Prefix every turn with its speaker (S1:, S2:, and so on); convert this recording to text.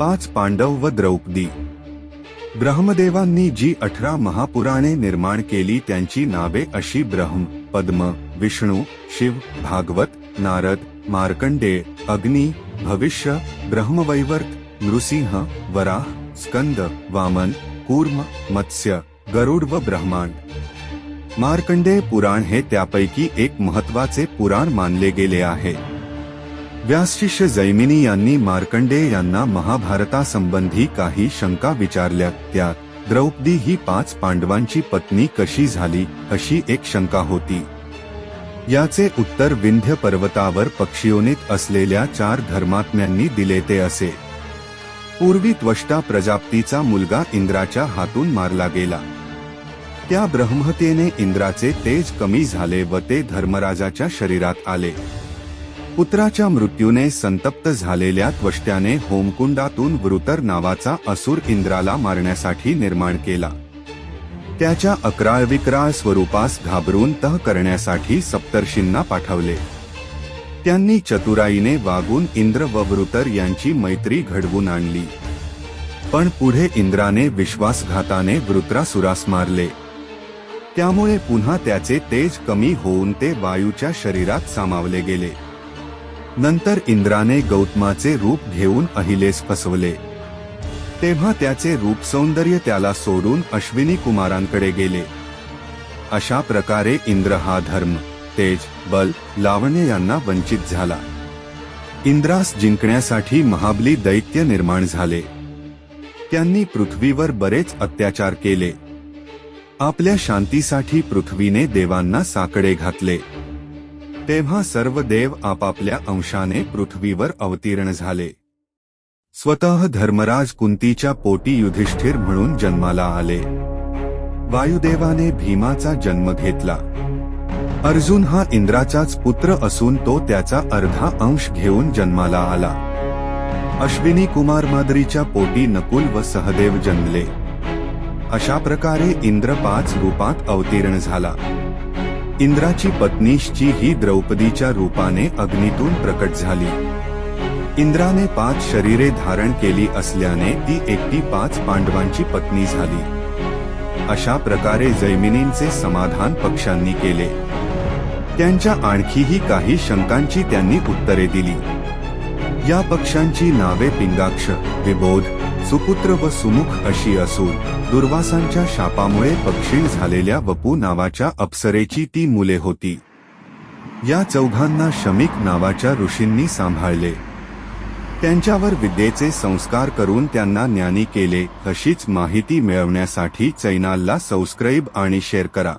S1: पाच पांडव व द्रौपदी. ब्रह्मदेवांनी जी अठरा महापुराणे निर्माण केली त्यांची नावे अशी ब्रह्म पद्म विष्णू शिव भागवत नारद मार्कंडेय अग्नी भविष्य ब्रह्मवैवर्त नृसिंह वराह स्कंद वामन कूर्म मत्स्य गरुड व ब्रह्मांड. मार्कंडेय पुराण हे त्यापैकी एक महत्त्वाचे पुराण मानले गेले आहे. व्यासशिष्य जैमिनी यांनी मार्कंडे यांना महाभारतासंबंधी काही शंका विचारल्या. त्या द्रौपदी ही पाच पांडवांची पत्नी कशी झाली अशी एक शंका होती. याचे उत्तर विंध्य पर्वतावर पक्षियोनीत असलेल्या चार धर्मात्म्यांनी दिले ते असे. पूर्वी त्वष्टा प्रजापतीचा मुलगा इंद्राच्या हातून मारला गेला. त्या ब्रह्मतेने इंद्राचे तेज कमी झाले व ते धर्मराजाच्या शरीरात आले. पुत्राच्या मृत्यूने संतप्त झालेल्या त्वष्ट्याने होमकुंडातून वृतर नावाचा असुर इंद्राला मारण्यासाठी निर्माण केला. त्याच्या अकराळ विक्राळ स्वरूपास घाबरून तह करण्यासाठी सप्तर्षींना पाठवले. त्यांनी चतुराईने वागून इंद्र व वृतर यांची मैत्री घडवून आणली. पण पुढे इंद्राने विश्वासघाताने वृत्रासुरास मारले. त्यामुळे पुन्हा त्याचे तेज कमी होऊन ते वायूच्या शरीरात सामावले गेले. नंतर इंद्राने गौतमाचे रूप घेऊन अहिलेस फसवले. तेव्हा त्याचे रूप सौंदर्य त्याला सोडून अश्विनी कुमारांकडे गेले. अशा प्रकारे इंद्र हा धर्म तेज बल लावण्य यांना वंचित झाला. इंद्रास जिंकण्यासाठी महाबली दैत्य निर्माण झाले. त्यांनी पृथ्वीवर बरेच अत्याचार केले. आपल्या शांतीसाठी पृथ्वीने देवांना साकडे घातले. तेव्हा सर्व देव आपापल्या अंशाने पृथ्वीवर अवतीर्ण झाले. स्वतः धर्मराज कुंतीच्या पोटी युधिष्ठिर म्हणून जन्माला आले. वायुदेवाने भीमाचा जन्म घेतला. अर्जुन हा इंद्राचाच पुत्र असून तो त्याचा अर्धा अंश घेऊन जन्माला आला. अश्विनी कुमार माद्रीच्या पोटी नकुल व सहदेव जन्मले. अशा प्रकारे इंद्र पाच रूपात अवतीर्ण झाला. इंद्राची पत्नीशची ही द्रौपदीच्या रूपाने अग्नीतून प्रकट झाली. इंद्राने पाच शरीरे धारण केली असल्याने ती एकटी पाच पांडवांची पत्नी झाली. अशा प्रकारे जैमिनींचे समाधान पक्षांनी केले. त्यांच्या आणखीही काही शंकांची त्यांनी उत्तरे दिली. या पक्षांची नावे पिंगाक्ष विबोध सुपुत्र व सुमुख अशी असून दुर्वासांच्या शापामुळे पक्षीण झालेल्या वपू नावाच्या अप्सरेची ती मुले होती. या चौघांना शमिक नावाच्या ऋषींनी सांभाळले. त्यांच्यावर विद्येचे संस्कार करून त्यांना ज्ञानी केले अशीच माहिती मिळवण्यासाठी चैनालला सबस्क्राईब आणि शेअर करा.